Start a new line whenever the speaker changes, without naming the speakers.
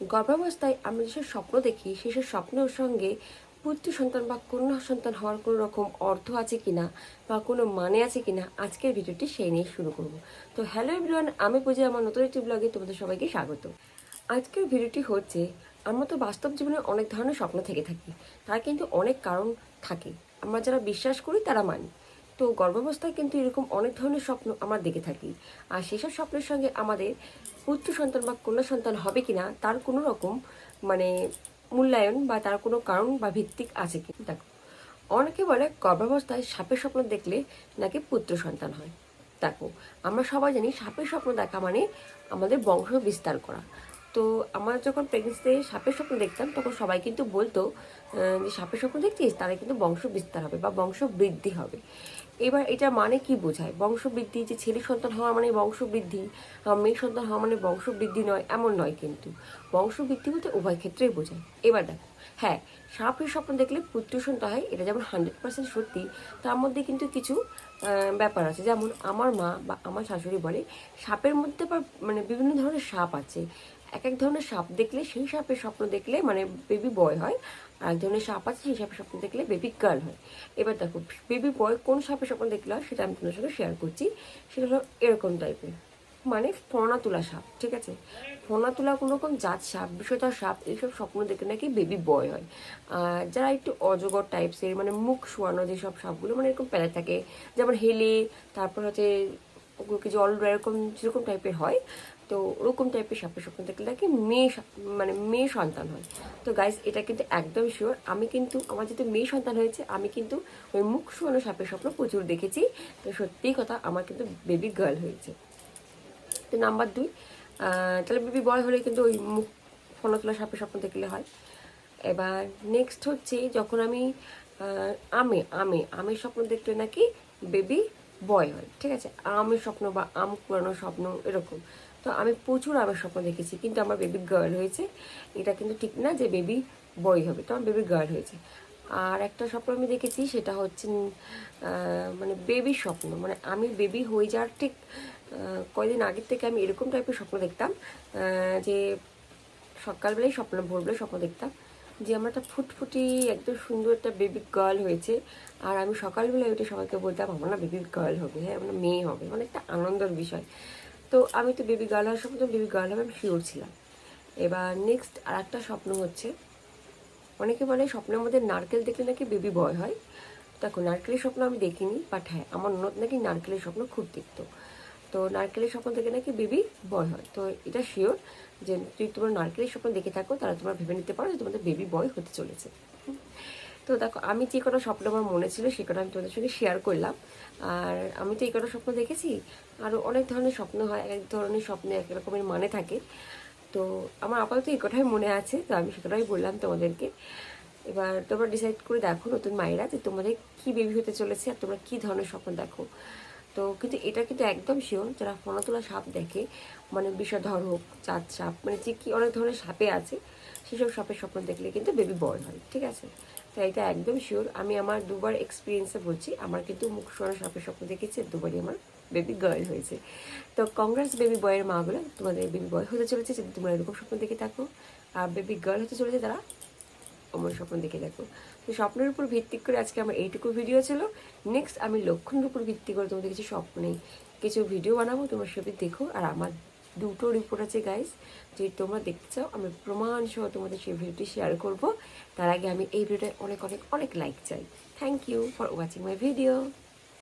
গর্ভাবস্থায় আমরা যেসব স্বপ্ন দেখি, সেসব স্বপ্নের সঙ্গে পুত্র সন্তান বা কন্যা সন্তান হওয়ার কোনো রকম অর্থ আছে কিনা বা কোনো মানে আছে কিনা, আজকের ভিডিওটি সেই নিয়ে শুরু করব। তো হ্যালো এভরিওয়ান, আমি পূজা, আমার নতুন একটি ব্লগে তোমাদের সবাইকে স্বাগত। আজকের ভিডিওটি হচ্ছে, আমরা তো বাস্তব জীবনে অনেক ধরনের স্বপ্ন থেকে থাকি, তার কিন্তু অনেক কারণ থাকে। আমরা যারা বিশ্বাস করি, তারা মানি। তো গর্ভাবস্থায় কিন্তু এরকম অনেক ধরনের স্বপ্ন আমরা দেখে থাকি। আর সেসব স্বপ্নের সঙ্গে আমাদের পুত্র সন্তান বা কন্যা সন্তান হবে কিনা, তার কোনো রকম মানে মূল্যায়ন বা তার কোনো কারণ বা ভিত্তিক আছে কি? দেখো, অনেকে বলে গর্ভাবস্থায় সাপের স্বপ্ন দেখলে নাকি পুত্র সন্তান হয়। দেখো, আমরা সবাই জানি সাপের স্বপ্ন দেখা মানে আমাদের বংশ বিস্তার করা। তো আমরা যখন প্রেগনেন্সিতে সাপের স্বপ্ন দেখতাম, তখন সবাই কিন্তু বলতো যে সাপের স্বপ্ন দেখছিস? তাহলে কিন্তু বংশ বিস্তার হবে বা বংশ বৃদ্ধি হবে। এবার এটা মানে কি বোঝায়? বংশ বৃদ্ধি যে ছেলে সন্তান হওয়া মানে বংশ বৃদ্ধি আর মেয়ে সন্তান হওয়া মানে বংশ বৃদ্ধি নয়, এমন নয় কিন্তু। বংশ বৃদ্ধি বলতে উভয় ক্ষেত্রেই বোঝায়। এবার দেখো হ্যাঁ সাপের স্বপ্ন দেখলে পুত্র সন্তান হয়, এটা যেমন হান্ড্রেড পার্সেন্ট সত্যি, তার মধ্যে কিন্তু কিছু ব্যাপার আছে। যেমন আমার মা বা আমার শাশুড়ি বলে, সাপের মধ্যে মানে বিভিন্ন ধরনের সাপ আছে। এক এক ধরনের সাপ দেখলে সেই সাপের স্বপ্ন দেখলে মানে বেবি বয় হয়। আর এক ধরনের সাপ আছে, সেই সাপের স্বপ্ন দেখলে বেবি গার্ল হয়। এবার দেখো বেবি বয় কোন সাপের স্বপ্ন দেখলে? হয় সেটা আমি তোমার সঙ্গে শেয়ার করছি। সেটা হলো এরকম টাইপের মানে ফোনা তোলা সাপ, ঠিক আছে? ফোনা তোলা কোনো রকম জাত সাপ বিষয়টা সাপ, এইসব স্বপ্ন দেখে নাকি বেবি বয় হয়। যারা একটু অজগর টাইপসের মানে মুখ শোয়ানো যেসব সাপগুলো মানে এরকম প্যারা থাকে, যেমন হেলে, তারপর হচ্ছে ওগুলোকে জল এরকম, যেরকম টাইপের হয়, তো ওরকম টাইপের সাপের স্বপ্ন দেখলে নাকি মেয়ে মানে মেয়ে সন্তান হয়। তো গাইস এটা কিন্তু একদম শিওর আমি কিন্তু, আমার যেহেতু মেয়ে সন্তান হয়েছে, আমি কিন্তু ওই মুখ শোয়ানো সাপের স্বপ্ন প্রচুর দেখেছি। তো সত্যিই কথা, আমার কিন্তু বেবি গার্ল হয়েছে। তো নাম্বার দুই তাহলে বেবি বয় হলে কিন্তু ওই মুখ ফোনা তোলা সাপের স্বপ্ন দেখলে হয়। এবার নেক্সট হচ্ছে, যখন আমি আমে আমে, আমের স্বপ্ন দেখলে নাকি বেবি বয় হয়, ঠিক আছে? আমের স্বপ্ন বা আম কুড়ানোর স্বপ্ন এরকম। তো আমি প্রচুর আমের স্বপ্ন দেখেছি, কিন্তু আমার বেবি গার্ল হয়েছে। এটা কিন্তু ঠিক না যে বেবি বয় হবে, তো আমার বেবি গার্ল হয়েছে। আর একটা স্বপ্ন আমি দেখেছি, সেটা হচ্ছে মানে বেবির স্বপ্ন। মানে আমি বেবি হয়ে যাওয়ার ঠিক কয়দিন আগের থেকে আমি এরকম টাইপের স্বপ্ন দেখতাম যে সকালবেলায় স্বপ্ন, ভোরবেলায় স্বপ্ন দেখতাম। যে আমার একটা ফুটফুটি, একদম সুন্দর একটা বেবি গার্ল হয়েছে। আর আমি সকালবেলায় উঠে সবাইকে বলতাম, আমার না বেবি গার্ল হবে হ্যাঁ আমার মেয়ে হবে। মানে একটা আনন্দের বিষয়। তো আমি তো বেবি গার্ল হওয়ার সময় বেবি গার্ল হবে আমি শিওর ছিলাম। এবার নেক্সট আর একটা স্বপ্ন হচ্ছে, অনেকে বলে স্বপ্নের মধ্যে নারকেল দেখলে নাকি বেবি বয় হয়? দেখো, নারকেলের স্বপ্ন আমি দেখিনি বাট হ্যাঁ আমার ননদ নাকি নারকেলের স্বপ্ন খুব দেখতো তো নারকেলের স্বপ্ন দেখে নাকি বেবি বয় হয়। তো এটা শিওর যে যদি তোমরা নারকেলের স্বপ্ন দেখে থাকো, তাহলে তোমরা ভেবে নিতে পারো যে তোমাদের বেবি বয় হতে চলেছে। তো দেখো, আমি যে কটা স্বপ্ন আমার মনে ছিল, সে কটা আমি তোমাদের সঙ্গে শেয়ার করলাম। আর আমি তো এই কটা স্বপ্ন দেখেছি আরও অনেক ধরনের স্বপ্ন হয়, এক ধরনের স্বপ্নে এক রকমের মানে থাকে। তো আমার আপাতত এই কথাই মনে আছে, তো আমি সে কথাই বললাম তোমাদেরকে। এবার তোমরা ডিসাইড করে দেখো নতুন মায়েরা যে তোমাদের কি বেবি হতে চলেছে আর তোমরা কি ধরনের স্বপ্ন দেখো। তো কিন্তু এটা কিন্তু একদম শিওর যারা ফোনা তোলা সাপ দেখে মানে বিষধর হোক, চাঁদ সাপ মানে যে কি অনেক ধরনের সাপে আছে, সেসব সাপের স্বপ্ন দেখলে কিন্তু বেবি বয় হয়, ঠিক আছে? তো এটা একদম শিওর আমি আমার দুবার এক্সপিরিয়েন্সে বলছি, আমার কিন্তু মুখ সোনা সাপের স্বপ্ন দেখেছি, দুবারই আমার বেবি গার্ল হয়েছে। তো কংগ্রেস বেবি বয়ের মাগুলো, তোমাদের বেবি বয় হতে চলেছে, যদি তোমরা এরকম স্বপ্ন দেখে থাকো, আর বেবি গার্ল হতে চলেছে তারা আমার স্বপ্ন দেখে দেখো। তো স্বপ্নের উপর ভিত্তি করে আজকে আমার এইটুকু ভিডিও ছিল। নেক্সট আমি লক্ষণের উপর ভিত্তি করে তোমাদের কিছু স্বপ্নে কিছু ভিডিও বানাবো, তোমার সবই দেখো। আর আমার দুটো রিপোর্ট আছে গাইস যদি তোমরা দেখতে চাও, আমি প্রমাণ সহ তোমাদের সেই ভিডিওটি শেয়ার করব। তার আগে আমি এই ভিডিওটায় অনেক অনেক অনেক লাইক চাই। Thank you for watching my video